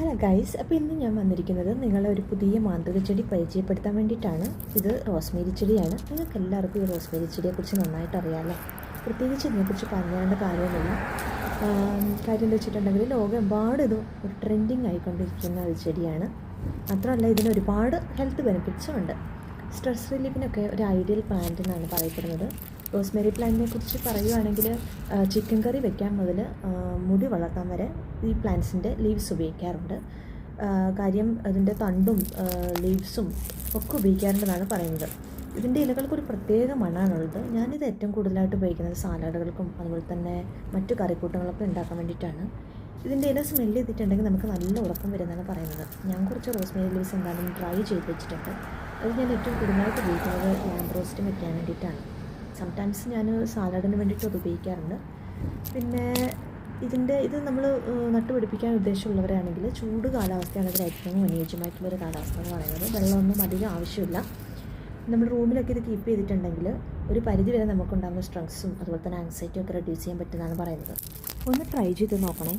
Hello guys അപ്പോൾ ഇന്ന് ഞാൻ വന്നിരിക്കുന്നത് നിങ്ങളെ ഒരു പുതിയ മാന്ത്രിക ചെടി പരിചയപ്പെടുത്താൻ വേണ്ടിയിട്ടാണ്. ഇത് റോസ്മേരി ചെടിയാണ്. നിങ്ങൾക്ക് എല്ലാവർക്കും ഈ റോസ്മേരി ചെടിയെക്കുറിച്ച് നന്നായിട്ട് അറിയാമല്ലോ പ്രത്യേകിച്ച് ഇതിനെക്കുറിച്ച് പറയേണ്ട കാര്യമില്ല കാര്യം എന്ന് വെച്ചിട്ടുണ്ടെങ്കിൽ ലോകമെമ്പാട് ഇത് ഒരു ട്രെൻഡിങ് ആയിക്കൊണ്ടിരിക്കുന്ന ഒരു ചെടിയാണ്. മാത്രമല്ല ഇതിന് ഒരുപാട് ഹെൽത്ത് ബെനിഫിറ്റ്സും ഉണ്ട്. സ്ട്രെസ് റിലീഫിനൊക്കെ ഒരു ഐഡിയൽ പ്ലാന്റ് എന്നാണ് പറയപ്പെടുന്നത്. റോസ്മേരി പ്ലാന്റിനെ കുറിച്ച് പറയുകയാണെങ്കിൽ ചിക്കൻ കറി വെക്കാൻ മുതൽ മുടി വളർത്താൻ വരെ ഈ പ്ലാന്റ്സിന്റെ ലീവ്സ് ഉപയോഗിക്കാറുണ്ട്. കാര്യം അതിന്റെ തണ്ടും ലീവ്സും ഒക്കെ ഉപയോഗിക്കാറുണ്ടെന്നാണ് പറയുന്നത്. ഇതിന്റെ ഇലകൾക്ക് ഒരു പ്രത്യേക മണ്ണാണുള്ളത് ഞാനിത് ഏറ്റവും കൂടുതലായിട്ട് ഉപയോഗിക്കുന്നത് സാലഡുകൾക്കും അതുപോലെ തന്നെ മറ്റു കറിക്കൂട്ടങ്ങളൊക്കെ ഉണ്ടാക്കാൻ വേണ്ടിയിട്ടാണ്. ഇതിന്റെ ഇല സ്മെല്ല് ചെയ്തിട്ടുണ്ടെങ്കിൽ നമുക്ക് നല്ല ഉറക്കം വരുന്നതാണ് പറയുന്നത്. ഞാൻ കുറച്ച് റോസ്മേരി ലീവ്സ് എന്താണെന്ന് ട്രൈ ചെയ്ത് വെച്ചിട്ടുണ്ട്. അത് ഞാൻ ഏറ്റവും കൂടുതലായിട്ട് ഉപയോഗിക്കുന്നത് ലാമ്പ് റോസ്റ്റ് വെക്കാൻ വേണ്ടിയിട്ടാണ്. സംടൈംസ് ഞാൻ സാലഡിന് വേണ്ടിയിട്ട് അത് ഉപയോഗിക്കാറുണ്ട്. പിന്നെ ഇതിന്റെ ഇത് നമ്മൾ നട്ടുപിടിപ്പിക്കാൻ ഉദ്ദേശമുള്ളവരാണെങ്കിൽ ചൂട് കാലാവസ്ഥയാണ് ഇതിന് ഏറ്റവും അനുയോജ്യമായിട്ടുള്ളൊരു കാലാവസ്ഥ എന്ന് പറയുന്നത്. വെള്ളമൊന്നും അധികം ആവശ്യമില്ല. നമ്മൾ റൂമിലൊക്കെ ഇത് കീപ്പ് ചെയ്തിട്ടുണ്ടെങ്കിൽ ഒരു പരിധി വരെ നമുക്കുണ്ടാകുന്ന സ്ട്രെസ്സും അതുപോലെ തന്നെ ആങ്സൈറ്റിയും ഒക്കെ റെഡ്യൂസ് ചെയ്യാൻ പറ്റുന്നതാണ് പറയുന്നത്. ഒന്ന് ട്രൈ ചെയ്ത് നോക്കണേ.